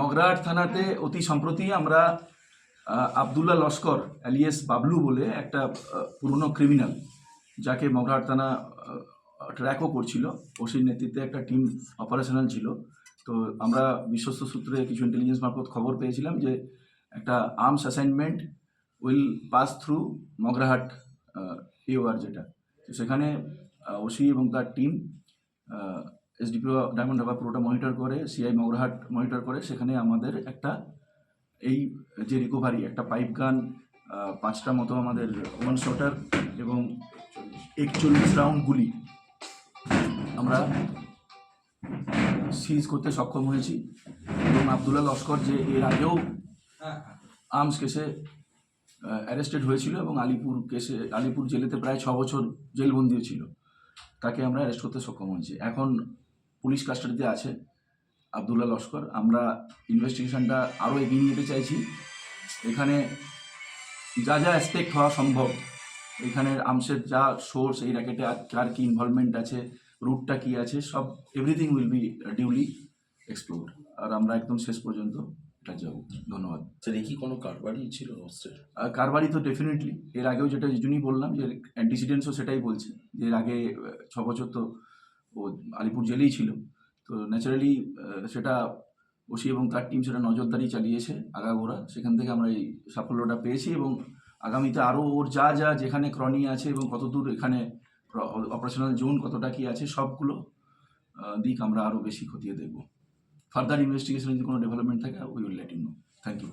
মগরাহাট থানাতে অতি সম্প্রতি আমরা আবদুল্লাহ লস্কর অ্যালিয়াস বাবলু বলে একটা পুরনো ক্রিমিনাল যাকে মগরাহাট থানা ট্র্যাকও করছিল। ওসির নেতৃত্বে একটা টিম অপারেশনাল ছিল। তো আমরা বিশ্বস্ত সূত্রে কিছু ইন্টেলিজেন্স মারফত খবর পেয়েছিলাম যে একটা arms assignment will pass through Magrahat POR যেটা। তো সেখানে ওসি এবং তার টিম এসডিপিও ডায়মন্ড হারবার পুরোটা মনিটর করে সিআই মগরাহাট মনিটর করে, সেখানে আমাদের একটা এই যে রিকভারি একটা পাইপ গান পাঁচটা মতো আমাদের ওয়ান শটার এবং একচল্লিশ রাউন্ড গুলি আমরা সিজ করতে সক্ষম হয়েছি। এবং আবদুল্লাহ লস্কর যে এর আগেও আর্মস কেসে অ্যারেস্টেড হয়েছিল এবং আলিপুর কেসে আলিপুর জেলেতে প্রায় ছ বছর জেলবন্দিও ছিল। তাকে আমরা অ্যারেস্ট করতে সক্ষম হয়েছি। এখন পুলিশ কাস্টাডিতে আছে আবদুল্লাহ লস্কর। আমরা ইনভেস্টিগেশনটা আরও এগিয়ে নিতে চাইছি। এখানে যা যা অ্যাসপেক্ট হওয়া সম্ভব এখানের আমসের যা সোর্স এই র্যাকেটে কার কী ইনভলভমেন্ট আছে রুটটা কী আছে সব everything will be duly explore আর আমরা একদম শেষ পর্যন্ত এটা যাব। ধন্যবাদ। স্যার কি কোনো কারবারই ছিল অস্ত্রের আর কারবারি তো ডেফিনেটলি এর আগেও যেটা জন্যই বললাম যে অ্যান্টিসিডেন্টসও সেটাই বলছে যে এর আগে ছ বছর তো ও আলিপুর জেলেই ছিল। তো ন্যাচারালি সেটা ওসি এবং তার টিম সেটা নজরদারি চালিয়েছে আগাগোড়া। সেখান থেকে আমরা এই সাফল্যটা পেয়েছি এবং আগামীতে আরও ওর যা যা যেখানে ক্রনি আছে এবং কতদূর এখানে অপারেশনাল জোন কতটা কি আছে, সবগুলো দিক আমরা আরও বেশি খতিয়ে দেখব। ফার্দার ইনভেস্টিগেশনে যদি কোনো ডেভেলপমেন্ট থাকে we will let you know thank you